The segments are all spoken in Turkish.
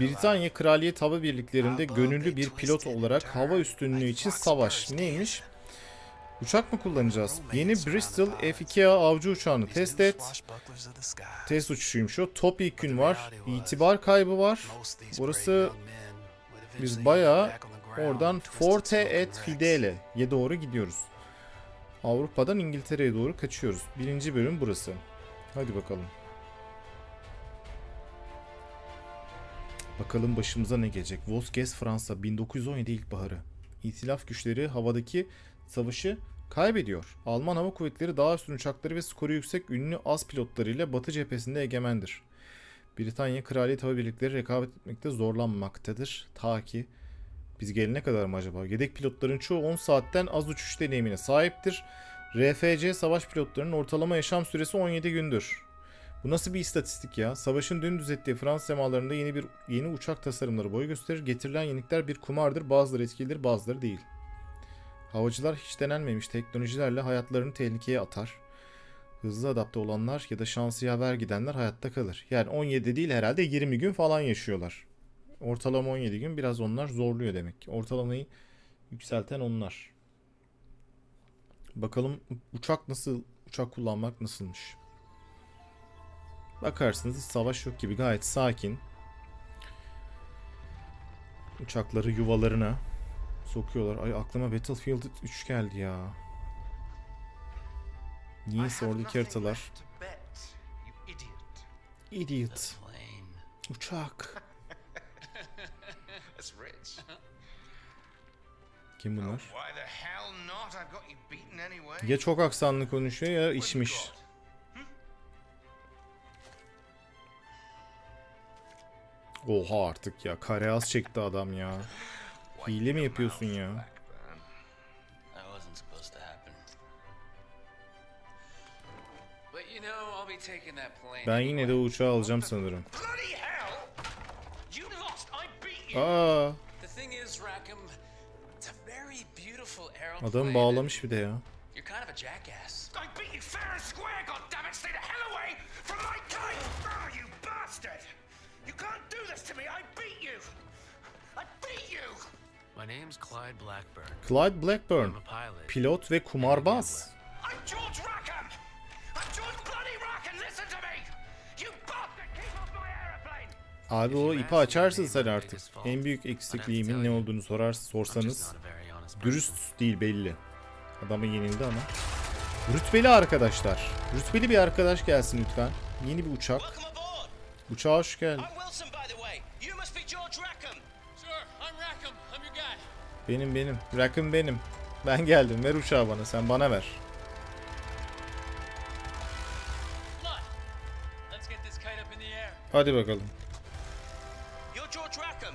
Britanya Kraliyet Hava Birlikleri'nde gönüllü bir pilot olarak hava üstünlüğü için savaş. Neymiş? Uçak mı kullanacağız? Yeni Bristol F-2A avcı uçağını test et. Test uçuşuymuş o. Topyekün var. İtibar kaybı var. Burası biz bayağı oradan Forte et Fidele'ye doğru gidiyoruz. Avrupa'dan İngiltere'ye doğru kaçıyoruz. Birinci bölüm burası. Hadi bakalım. Bakalım başımıza ne gelecek. Vosges Fransa 1917 ilkbaharı. İtilaf güçleri havadaki savaşı kaybediyor. Alman Hava Kuvvetleri daha üstün uçakları ve skoru yüksek ünlü az pilotlarıyla Batı cephesinde egemendir. Britanya Kraliyet Hava Birlikleri rekabet etmekte zorlanmaktadır. Ta ki biz gelene kadar mı acaba? Yedek pilotların çoğu 10 saatten az uçuş deneyimine sahiptir. RFC savaş pilotlarının ortalama yaşam süresi 17 gündür. Bu nasıl bir istatistik ya? Savaşın dün düzelttiği Fransız semalarında yeni bir yeni uçak tasarımları boy gösterir. Getirilen yenilikler bir kumardır. Bazıları etkilidir, bazıları değil. Havacılar hiç denenmemiş teknolojilerle hayatlarını tehlikeye atar. Hızlı adapte olanlar ya da şansı yaver gidenler hayatta kalır. Yani 17 değil herhalde 20 gün falan yaşıyorlar. Ortalama 17 gün biraz onlar zorluyor demek ki. Ortalamayı yükselten onlar. Bakalım uçak nasıl, uçak kullanmak nasılmış. Bakarsınız hiç savaş yok gibi gayet sakin. Uçakları yuvalarına sokuyorlar. Ay aklıma Battlefield 3 geldi ya. Niyeyse oradaki haritalar. Idiot. Uçak. Kim bunlar? Beaten anyway. Ya çok aksanlı konuşuyor ya içmiş. Oha artık ya. Kare az çekti adam ya. Hile mi yapıyorsun ya? Ben yine de uçağı alacağım sanırım. Aa, adam bağlamış bir de ya. You can't do this to me. I beat you. I beat you. My name's Clyde Blackburn. Clyde Blackburn. I'm a pilot. Pilot ve kumarbaz. I'm George Rackham. I'm George bloody Rackham. Listen to me. You bastard! Keep off my aeroplane. Abi o ipi açarsın sen artık. En büyük eksikliğimin ne olduğunu sorar sorsanız dürüst değil belli. Adamın yenildi ama. Rütbeli arkadaşlar. Rütbeli bir arkadaş gelsin lütfen. Yeni bir uçak. Uçağa hoş geldin. Rackham. Rackham. Benim benim. Rakım benim. Ben geldim. Ver uçağı bana. Sen bana ver. Hadi bakalım. Rackham.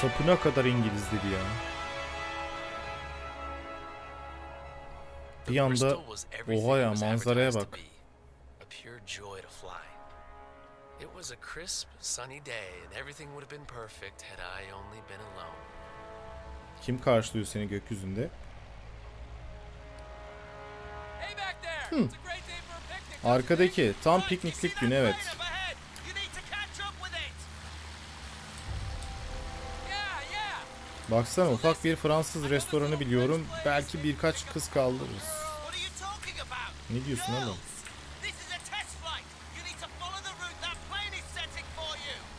Sapına kadar İngiliz dedi ya. Bir anda oha ya manzaraya bak. It was a crisp, sunny day, and everything would have been perfect had I only been alone. Kim karşılıyor seni gökyüzünde? Hey back there. It's a great day for a picnic. Arkadaki tam pikniklik günü evet. Baksana ufak bir Fransız restoranı biliyorum. Belki birkaç kız kaldırırız. Ne diyorsun oğlum?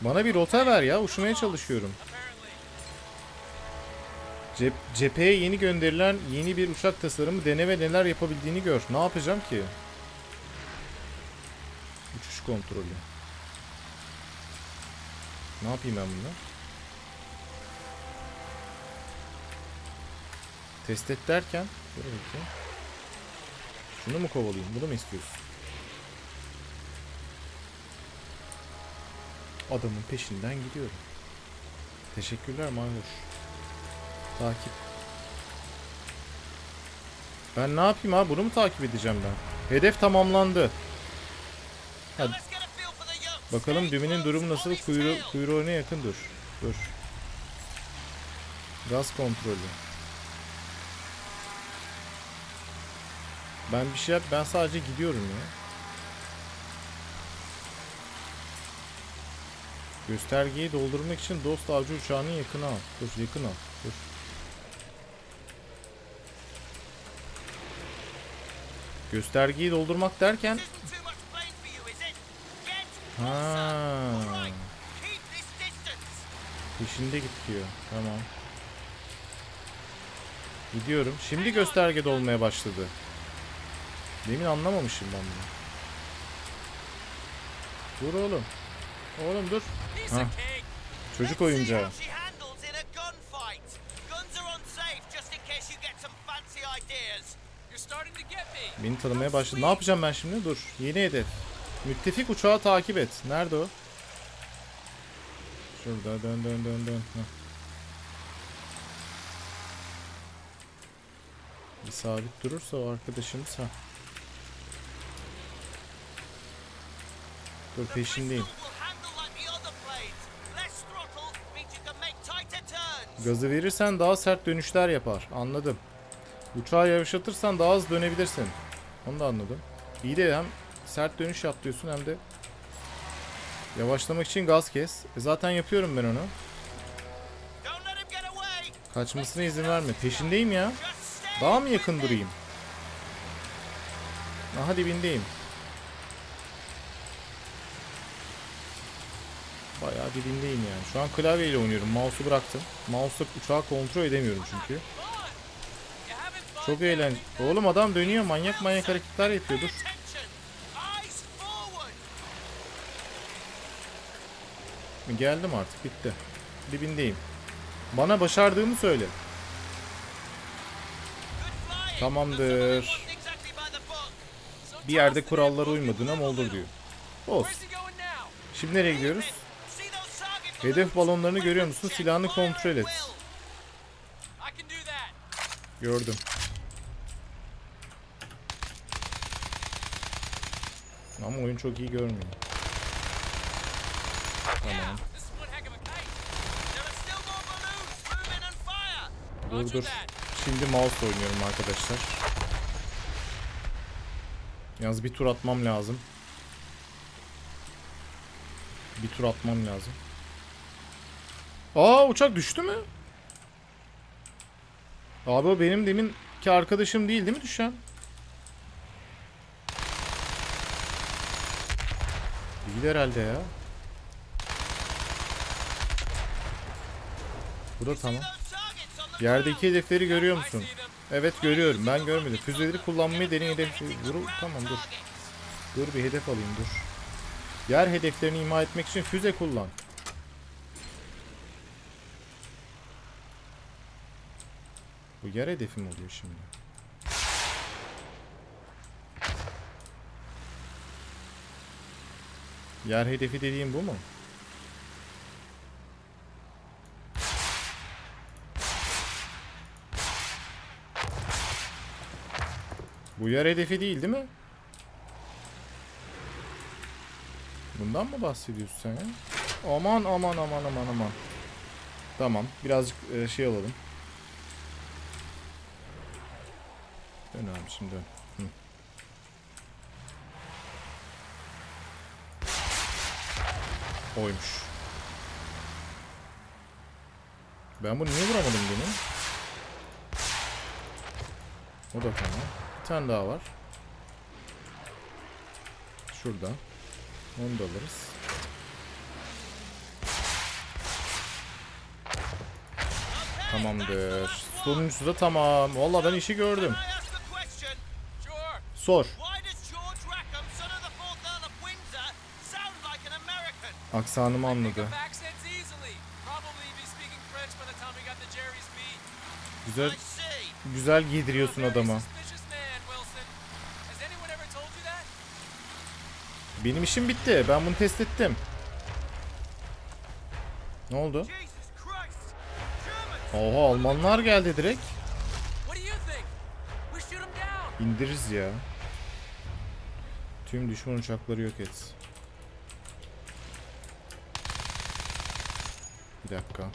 Bana bir rota ver ya. Uçmaya çalışıyorum. Cep cepheye yeni gönderilen yeni bir uçak tasarımı dene ve neler yapabildiğini gör. Ne yapacağım ki? Uçuş kontrolü. Ne yapayım ben bununla? Test et derken dur bakayım. Şunu mu kovalayayım? Bunu mu istiyorsun? Adamın peşinden gidiyorum. Teşekkürler Mayhoş. Takip. Ben ne yapayım abi? Bunu mu takip edeceğim ben? Hedef tamamlandı. Hadi. Bakalım düminin durumu nasıl? Kuyru kuyruğuna yakın dur. Dur. Gaz kontrolü. Ben bir şey yap, ben sadece gidiyorum ya. Göstergeyi doldurmak için dost avcı uçağını yakına al. Dur yakın al. Dur. Göstergeyi doldurmak derken Ha. peşinde git diyor. Tamam. Gidiyorum. Şimdi gösterge dolmaya başladı. Demin anlamamışım ben bunu. Dur oğlum. Oğlum dur. Ha. Çocuk oyuncağı. Beni tanımaya başladı. Ne yapacağım ben şimdi? Dur. Yeni hedef. Müttefik uçağı takip et. Nerede o? Şurada dön dön dön dön. Heh. Bir sabit durursa o arkadaşımız ha. Tighter turns. Gazı verirsen daha sert dönüşler yapar. Anladım. Uçağı yavaşlatırsan daha hızlı dönebilirsin. Onu da anladım. İyi de hem sert dönüş yap diyorsun hem de yavaşlamak için gaz kes. E zaten yapıyorum ben onu. Kaçmasına izin verme. Peşindeyim ya. Daha mı yakın durayım? Aha dibindeyim. Bayağı dibindeyim yani. Şu an klavyeyle oynuyorum. Mouse'u bıraktım. Mouse'la uçağı kontrol edemiyorum çünkü. Çok yet, eğlen. big man? Oğlum adam dönüyor manyak manyak hareketler yapıyor. Geldim artık bitti. Dibindeyim. Bana başardığımı söyle. Tamamdır. Bir yerde kurallara uymadın ama olur diyor. Olsun. Şimdi nereye gidiyoruz? Hedef balonlarını görüyor musun? Silahını kontrol et. Gördüm. Ama oyun çok iyi görmüyor. Tamam. Dur dur. Şimdi mouse oynuyorum arkadaşlar. Yalnız bir tur atmam lazım. Bir tur atmam lazım. Aa uçak düştü mü? Abi o benim deminki arkadaşım değil değil mi düşen? Değil herhalde ya. Bu da tamam. Yerdeki hedefleri görüyor musun? Evet görüyorum. Ben görmedim. Füzeleri kullanmayı deneyin hedef. Dur, tamam dur. Dur bir hedef alayım dur. Yer hedeflerini imha etmek için füze kullan. Bu yer hedefi mi oluyor şimdi? Yer hedefi dediğim bu mu? Bu yer hedefi değil değil mi? Bundan mı bahsediyorsun sen? Aman aman aman aman aman. Tamam birazcık e, şey alalım. Hı. Oymuş. Ben bunu niye vuramadım bunu? O da tamam. Bir tane daha var. Şurada. Onu da alırız. Tamamdır. Sonuncusu da tamam. Vallahi ben işi gördüm. American? Aksanımı anladı. Güzel güzel giydiriyorsun adama. Benim işim bitti. Ben bunu test ettim. Ne oldu? Oha Almanlar geldi direkt. What do you think? We shoot him down. İndiririz ya. Tüm düşman uçakları yok et. Bir dakika.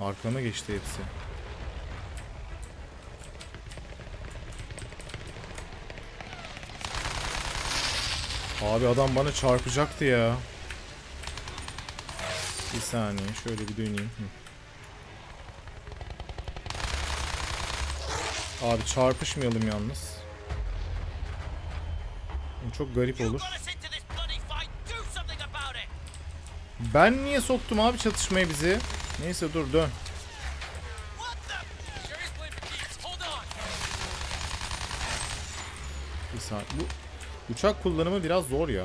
Arkama geçti hepsi. Abi adam bana çarpacaktı ya. Bir saniye şöyle bir döneyim. Hı. Abi çarpışmayalım yalnız. Çok garip olur. Ben niye soktum abi çatışmayı bizi? Neyse dur dön. Bir saniye. Bu uçak kullanımı biraz zor ya.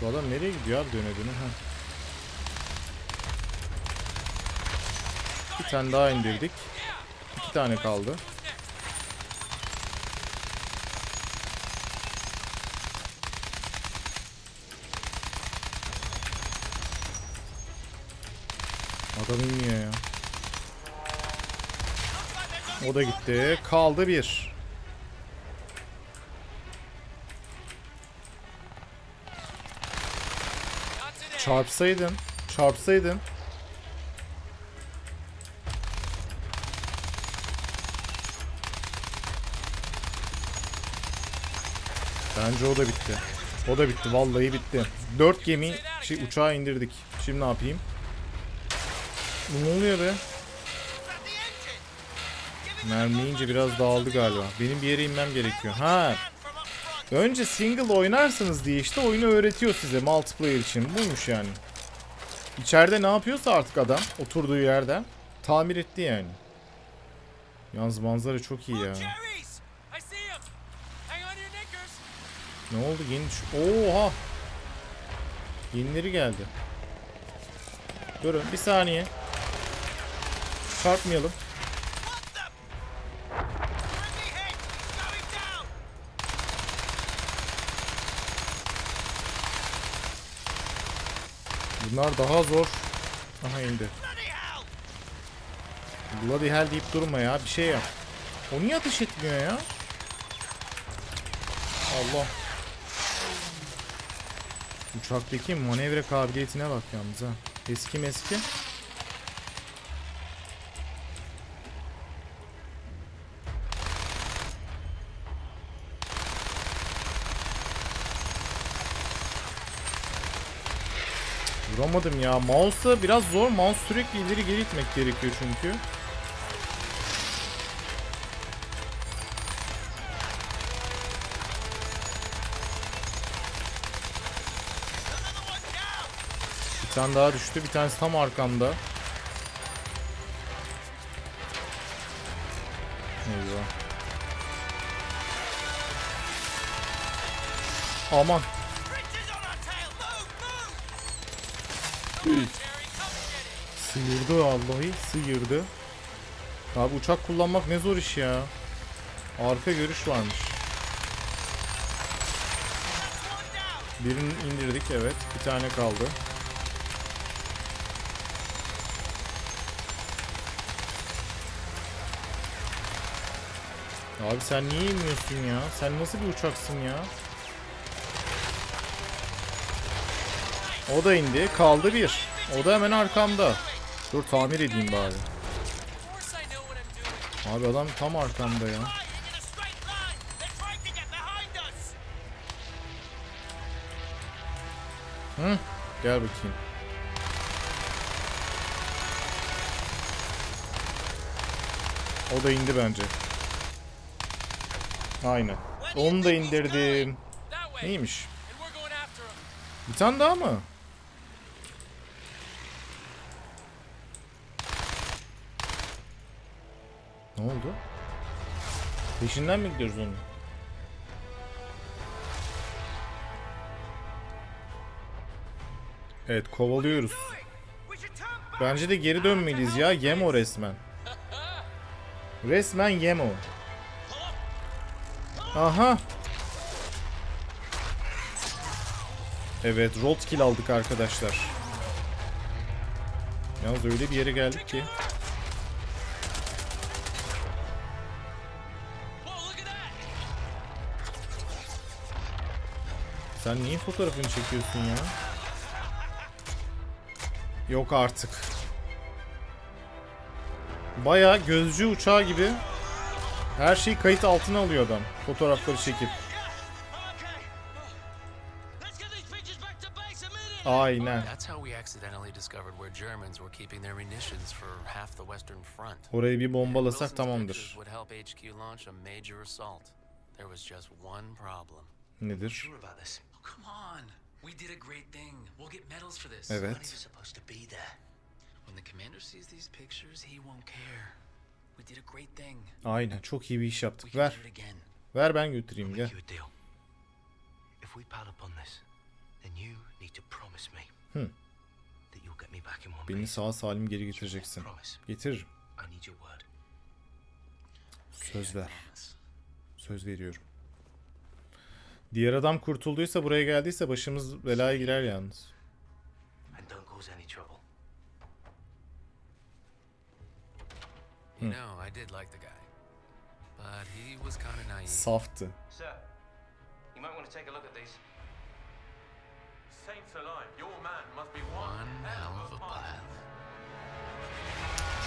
Şu adam nereye gidiyor abi döne döne? Ha. Bir tane daha indirdik. İki tane kaldı. Adam inmiyor ya. O da gitti. Kaldı bir. Çarpsaydın. Çarpsaydın. Bence o da bitti. O da bitti. Vallahi bitti. Dört gemi şey, uçağı indirdik. Şimdi ne yapayım? Bu ne oluyor be? Mermi money biraz dağıldı galiba. Benim bir yere inmem gerekiyor. Ha. Önce single oynarsınız diye işte oyunu öğretiyor size multiplayer için. Buymuş yani. İçeride ne yapıyorsa artık adam oturduğu yerden tamir etti yani. Yalnız manzara çok iyi ya. Ne oldu yeni Oha. Yenileri geldi. Durun bir saniye. Çarpmayalım. Bunlar daha zor. Aha indi. Bloody hell. Deyip durma ya. Bir şey yap. O niye ateş etmiyor ya? Allah. Uçaktaki manevra kabiliyetine bak yalnız ha. Eski meski. Vuramadım ya. Mouse'da biraz zor. Mouse sürekli ileri geri gitmek gerekiyor çünkü. Bir tane daha düştü. Bir tanesi tam arkamda. Eyvah. Aman. Sıyırdı vallahi. Sıyırdı. Abi uçak kullanmak ne zor iş ya. Arka görüş varmış. Birini indirdik evet. Bir tane kaldı. Abi sen niye inmiyorsun ya? Sen nasıl bir uçaksın ya? O da indi. Kaldı bir. O da hemen arkamda. Dur tamir edeyim bari. Abi adam tam arkamda ya. Hı? Gel bakayım. O da indi bence. Aynen. Onu da indirdim. Neymiş? Bir tane daha mı? Ne oldu? Peşinden mi gidiyoruz onun? Evet kovalıyoruz. Bence de geri dönmeliyiz ya. Yem o resmen. Resmen yem o. Aha. Evet roadkill aldık arkadaşlar. Yalnız öyle bir yere geldik ki. Sen neyin fotoğrafını çekiyorsun ya? Yok artık. Baya gözcü uçağı gibi her şeyi kayıt altına alıyor adam. Fotoğrafları çekip. Aynen. Orayı bir bombalasak tamamdır. Nedir? Come on. We did a great thing. We'll get medals for this. Evet. supposed to be there. When the commander sees these pictures, he won't care. We did a great thing. Aynen çok iyi bir iş yaptık. Ver. Ver ben götüreyim gel. If we pile up on this, then you need to promise me Hmm. Beni sağ salim geri getireceksin. Getiririm. Söz ver. Söz veriyorum. Diğer adam kurtulduysa buraya geldiyse başımız belaya girer yalnız. Naive. Saftı.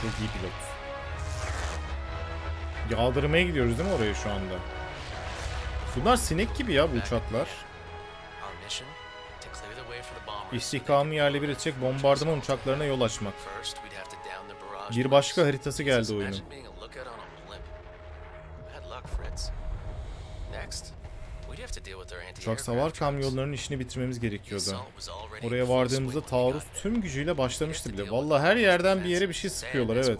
Çok iyi pilot. Yağdırmaya gidiyoruz değil mi oraya şu anda? Bunlar sinek gibi ya bu uçaklar. İstikamı yerle bir edecek bombardıman uçaklarına yol açmak. Bir başka haritası geldi oyunun. Uçak savar kamyonlarının işini bitirmemiz gerekiyordu. Oraya vardığımızda taarruz tüm gücüyle başlamıştı bile. Vallahi her yerden bir yere bir şey sıkıyorlar evet.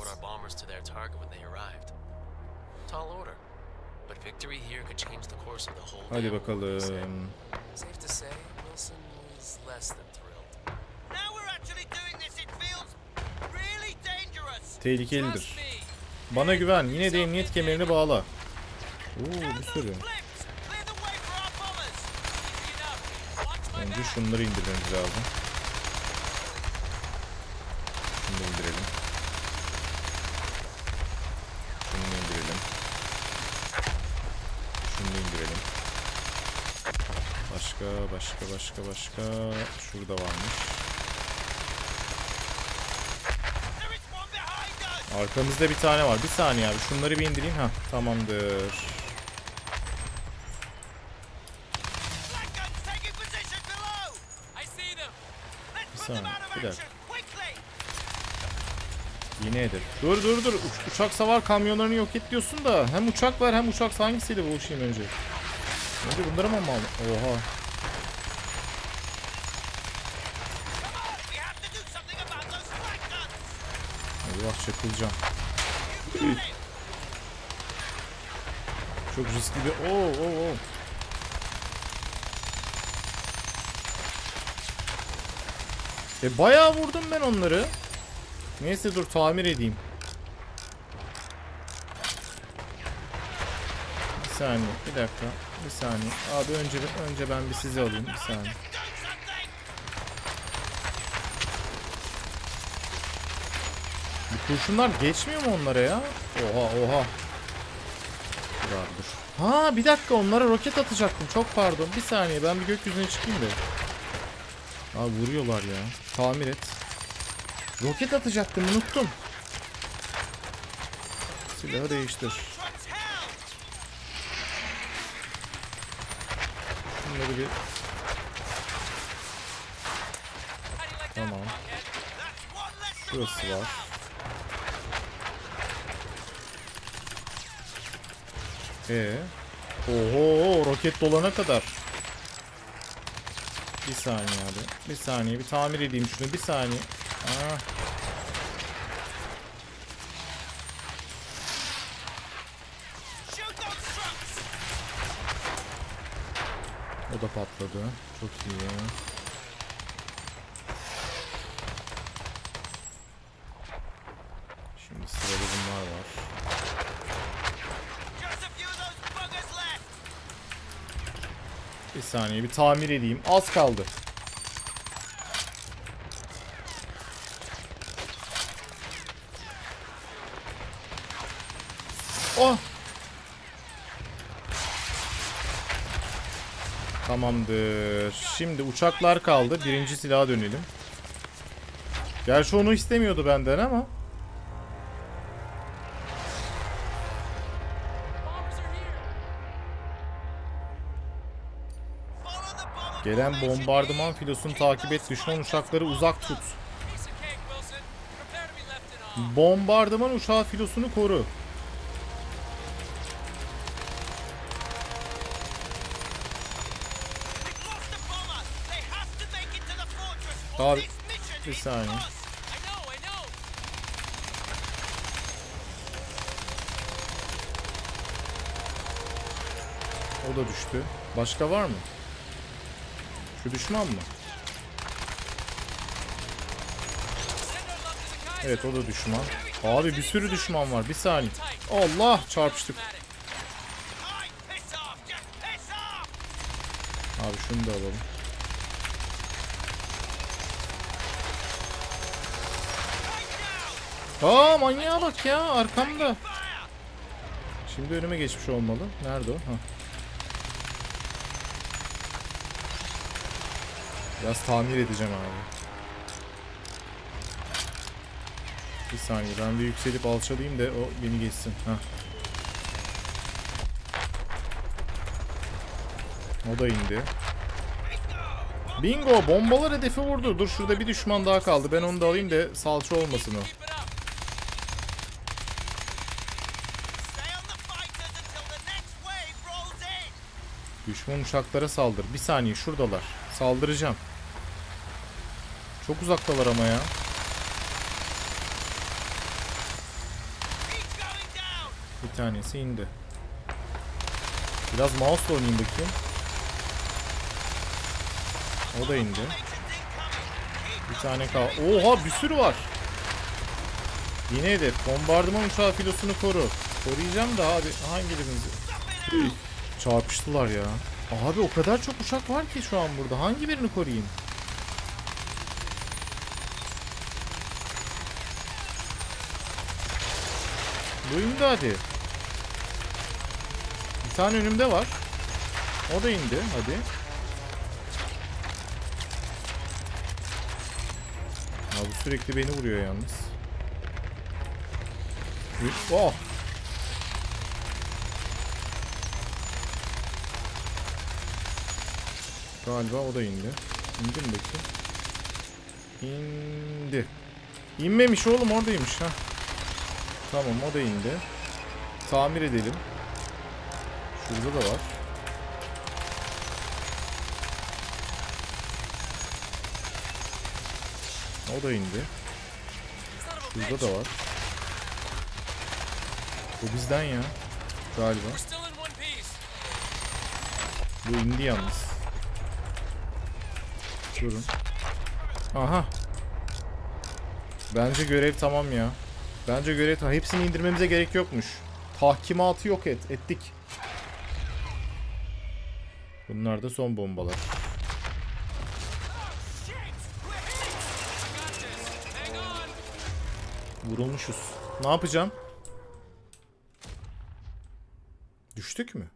Really dangerous. Tehlikelidir. Bana güven. Yine de emniyet kemerini bağla. Oo bir sürü. Önce şunları indirmemiz lazım. Şunu da indirelim. Şunu da indirelim. Şunu da indirelim. Başka, başka, başka. Şurada varmış. Arkamızda bir tane var. Bir saniye abi. Şunları bir indireyim. Ha, tamamdır. Bir saniye, bir. Yine hedef. Dur dur dur. Uç- uçak savar kamyonlarını yok et diyorsun da. Hem uçak var hem uçak hangisiydi bu şeyin önce? Önce bunları mı almalı? Oha. Come on, we have to do something about those flag guns. Eyvah çakılacağım. Çok riskli bir... Oo oo oo. E bayağı vurdum ben onları. Neyse dur tamir edeyim. Bir saniye, bir dakika. Bir saniye. Abi önce önce ben bir sizi alayım. Bir saniye. Do something. Bu kurşunlar geçmiyor mu onlara ya? Oha oha. Dur abi dur. Ha bir dakika onlara roket atacaktım. Çok pardon. Bir saniye ben bir gökyüzüne çıkayım da. Abi vuruyorlar ya. Tamir et. Roket atacaktım unuttum. Silahı değiştir. Bunları bir... Tamam. Şurası var. Ee. Oho roket dolana kadar. Bir saniye abi. Bir saniye bir tamir edeyim şunu. Bir saniye. Ah. O da patladı. Çok iyi. Şimdi sırada bunlar var. Just a few of those buggers left. Bir saniye bir tamir edeyim. Az kaldı. Oh! Tamamdır. Şimdi uçaklar kaldı. Birinci silaha dönelim. Gerçi onu istemiyordu benden ama. Gelen bombardıman filosunu takip et. Düşman uçakları uzak tut. Bombardıman uçağı filosunu koru. Abi, bir saniye. O da düştü. Başka var mı? Şu düşman mı? Evet o da düşman. Abi bir sürü düşman var. Bir saniye. Allah çarpıştık. Abi şunu da alalım. Aa manyağa bak ya arkamda. Şimdi önüme geçmiş olmalı. Nerede o? Ha. Biraz tamir edeceğim abi. Bir saniye ben bir yükselip alçalayayım da o beni geçsin. Ha. O da indi. Bingo! Bombalar hedefi vurdu. Dur şurada bir düşman daha kaldı. Ben onu da alayım da salça olmasın o. Düşman uçaklara saldır. Bir saniye şuradalar. Saldıracağım. Çok uzaktalar ama ya. Bir tanesi indi. Biraz mouse oynayayım bakayım. O da indi. Bir tane kal. Oha bir sürü var. Yine hedef. Bombardıman uçağı filosunu koru. Koruyacağım da abi hangilerinizi? Çarpıştılar ya. Abi o kadar çok uçak var ki şu an burada. Hangi birini koruyayım? Bu indi hadi. Bir tane önümde var. O da indi. Hadi. Ya bu sürekli beni vuruyor yalnız. Oh. Galiba o da indi. İndi mi bakayım? İndi. İnmemiş oğlum oradaymış ha. Tamam o da indi. Tamir edelim. Şurada da var. O da indi. Şurada da var. Bu bizden ya. Galiba. Bu indi yalnız. Durun. Aha. Bence görev tamam ya. Bence görev. Hepsini indirmemize gerek yokmuş. Tahkimatı yok et. Ettik. Bunlar da son bombalar. Vurulmuşuz. Ne yapacağım? Düştük mü?